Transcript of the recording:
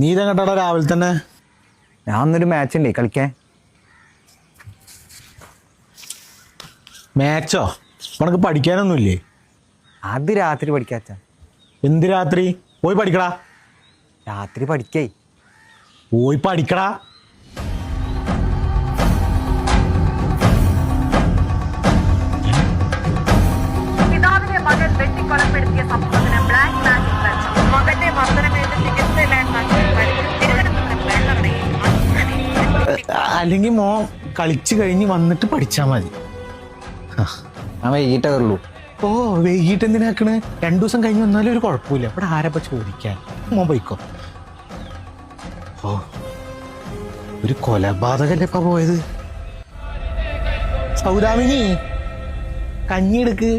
നീ ഇതെങ്ങട്ടാടാ രാവിലെ തന്നെ. ഞാൻ ഒന്നൊരു മാച്ച് ഉണ്ടേ കളിക്കാൻ. മാച്ചോ ഉണക്ക് പഠിക്കാനൊന്നുമില്ലേ? അത് രാത്രി പഠിക്കാച്ച എന്ത് രാത്രി? പോയി പഠിക്കടാ. രാത്രി പഠിക്കേ. പോയി പഠിക്കടാ. പിതാവിനെ മകൻ വെട്ടിക്കൊലപ്പെടുത്തിയ സംഭവത്തിന് ബ്ലാക്ക് അല്ലെങ്കിൽ മോ കളിച്ചു കഴിഞ്ഞ് വന്നിട്ട് പഠിച്ചാ മതി. ഞാൻ വൈകിട്ടേ ഉള്ളൂ. ഓ വൈകിട്ട് എന്തിനാക്കണ് രണ്ടു ദിവസം കഴിഞ്ഞ് വന്നാലും ഒരു കുഴപ്പമില്ല. ഇവിടെ ആരപ്പ ചോദിക്കാൻ? മോ പോയിക്കോ. ഓ ഒരു കൊലപാതകല്ലേ ഇപ്പൊ പോയത്? സൗദാമിനി കഞ്ഞി എടുക്ക്.